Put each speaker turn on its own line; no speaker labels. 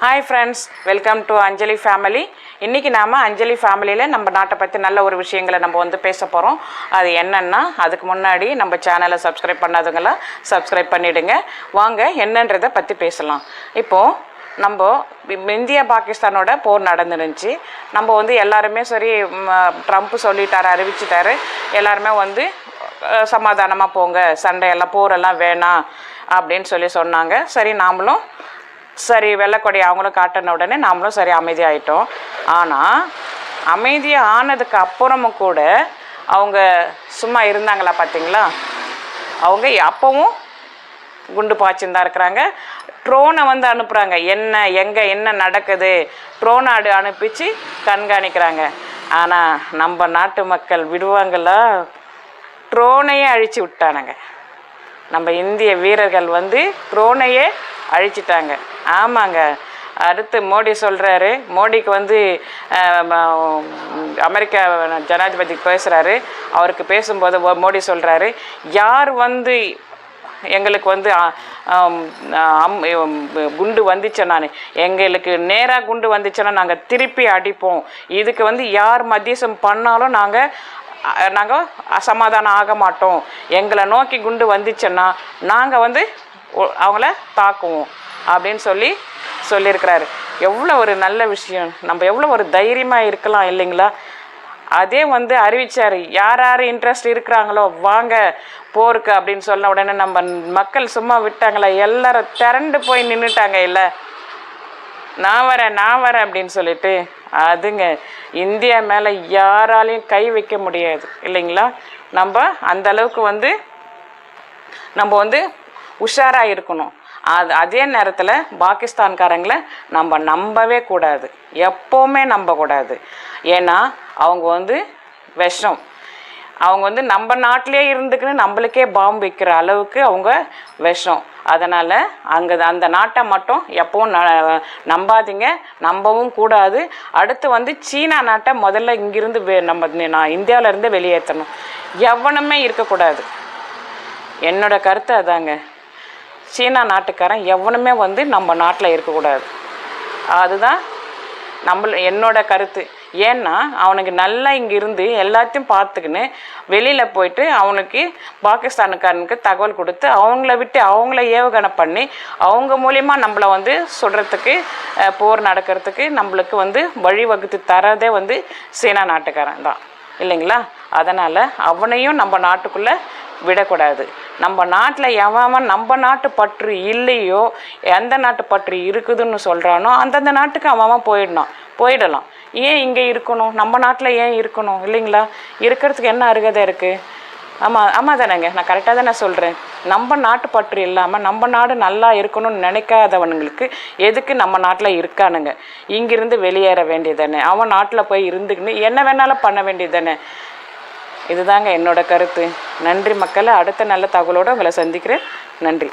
Hi friends welcome to Anjali family இன்றைக்கி நாம் அஞ்சலி ஃபேமிலியில் நம்ம நாட்டை பற்றி நல்ல ஒரு விஷயங்களை நம்ம வந்து பேச போகிறோம் அது என்னென்னா அதுக்கு முன்னாடி நம்ம சேனலை சப்ஸ்கிரைப் பண்ணாதவங்களாம் சப்ஸ்கிரைப் பண்ணிவிடுங்க வாங்க என்னன்றதை பற்றி பேசலாம். இப்போது நம்ம இந்தியா பாகிஸ்தானோட போர் நடந்துருந்துச்சு. நம்ம வந்து எல்லாருமே சரி ட்ரம்ப் சொல்லிட்டாரு அறிவிச்சிட்டாரு. எல்லாருமே வந்து சமாதானமாக போங்க சண்டையெல்லாம் போரெல்லாம் வேணாம் அப்படின்னு சொல்லி சொன்னாங்க. சரி நாமளும் சரி வெள்ளக்கொடி அவங்களும் காட்டின உடனே நாமளும் சரி அமைதியாகிட்டோம் ஆனால் அமைதியாக ஆனதுக்கு அப்புறமும் கூட அவங்க சும்மா இருந்தாங்களா பார்த்தீங்களா அவங்க அப்பவும் குண்டு பாய்ச்சின்னு தான் இருக்கிறாங்க. ட்ரோனை வந்து அனுப்புகிறாங்க என்ன எங்கே என்ன நடக்குது? ட்ரோனை அடு அனுப்பிச்சு கண்காணிக்கிறாங்க. ஆனால் நம்ம நாட்டு மக்கள் விடுவாங்களா? ட்ரோனையே அழிச்சு விட்டானுங்க. நம்ம இந்திய வீரர்கள் வந்து ட்ரோனையே அழிச்சிட்டாங்க. ஆமாங்க. அடுத்து மோடி சொல்கிறாரு மோடிக்கு வந்து அமெரிக்கா ஜனாதிபதி பேசுகிறாரு அவருக்கு பேசும்போது மோடி சொல்கிறாரு யார் வந்து எங்களுக்கு வந்து அம், குண்டு வந்துச்சுன்னா எங்களுக்கு நேராக குண்டு வந்துச்சுன்னா நாங்கள் திருப்பி அடிப்போம். இதுக்கு வந்து யார் மத்தியசம் பண்ணாலும் நாங்கள் நாங்கள் அசமாதானம் ஆக மாட்டோம். எங்களை நோக்கி குண்டு வந்துச்சுன்னா நாங்கள் வந்து அவங்கள தாக்குவோம் அப்படின்னு சொல்லி சொல்லியிருக்கிறாரு. எவ்வளோ ஒரு நல்ல விஷயம். நம்ம எவ்வளோ ஒரு தைரியமாக இருக்கலாம் இல்லைங்களா? அதே வந்து அறிவிச்சார். யார் யார் இன்ட்ரெஸ்ட் இருக்கிறாங்களோ வாங்க போருக்கு அப்படின்னு சொன்ன உடனே நம்ம மக்கள் சும்மா விட்டாங்களா எல்லாரும் திரண்டு போய் நின்றுட்டாங்க இல்லை. நான் வரேன் நான் வரேன் அப்படின்னு சொல்லிட்டு அதுங்க இந்தியா மேலே யாராலையும் கை வைக்க முடியாது இல்லைங்களா? நம்ம அந்த அளவுக்கு வந்து நம்ம வந்து உஷாராக இருக்கணும் அது அதே நேரத்தில் பாகிஸ்தான்காரங்களை நம்ம நம்பவே கூடாது. எப்போவுமே நம்பக்கூடாது. ஏன்னா அவங்க வந்து விஷம். அவங்க வந்து நம்ம நாட்டிலே இருந்துக்குன்னு நம்மளுக்கே பாம்பு வைக்கிற அளவுக்கு அவங்க விஷம். அதனால் அங்கே அந்த நாட்டை மட்டும் எப்பவும் ந- நம்பாதீங்க. நம்பவும் கூடாது. அடுத்து வந்து சீனா நாட்டை முதல்ல இங்கிருந்து வே நம்ம நான் இந்தியாவிலேருந்து வெளியேற்றணும். எவனுமே இருக்கக்கூடாது. என்னோட கருத்து அதாங்க. சீனா நாட்டுக்காரன் எவனுமே வந்து நம்ம நாட்டில் இருக்கக்கூடாது. அதுதான் நம்மள என்னோட கருத்து. ஏன்னா அவனுக்கு நல்லா இங்கே இருந்து எல்லாத்தையும் பார்த்துக்கின்னு வெளியில் போயிட்டு அவனுக்கு பாகிஸ்தானுக்காரனுக்கு தகவல் கொடுத்து அவங்கள விட்டு அவங்கள ஏவுகணை பண்ணி அவங்க மூலியமாக நம்மளை வந்து சுடுறதுக்கு போர் நடக்கிறதுக்கு நம்மளுக்கு வந்து வழிவகுத்து தரதே வந்து சீனா நாட்டுக்காரன் தான். இல்லைங்களா? அதனால் அவனையும் நம்ம நாட்டுக்குள்ளே விடக்கூடாது. நம்ம நாட்டில் எவன் நம்ம நாட்டு பற்று இல்லையோ எந்த நாட்டு பற்று இருக்குதுன்னு சொல்கிறானோ அந்தந்த நாட்டுக்கு அவன் போயிடணும் போயிடலாம். ஏன் இங்கே இருக்கணும்? நம்ம நாட்டில் ஏன் இருக்கணும்? இல்லைங்களா? இருக்கிறதுக்கு என்ன அருகதை இருக்குது ஆமாம் ஆமாம் தானேங்க. நான் கரெக்டாக தானே சொல்கிறேன் நம்ம நாட்டு பற்று இல்லாமல் நம்ம நாடு நல்லா இருக்கணும்னு நினைக்காதவனுங்களுக்கு எதுக்கு நம்ம நாட்டில் இருக்கானுங்க? இங்கிருந்து வெளியேற வேண்டியதானே அவன் நாட்டில் போய் இருந்துக்கின்னு என்ன வேணாலும் பண்ண வேண்டியதானே இதுதாங்க என்னோட கருத்து. நன்றி மக்களை. அடுத்த நல்ல தகவலோடு உங்களை சந்திக்கிறேன். நன்றி.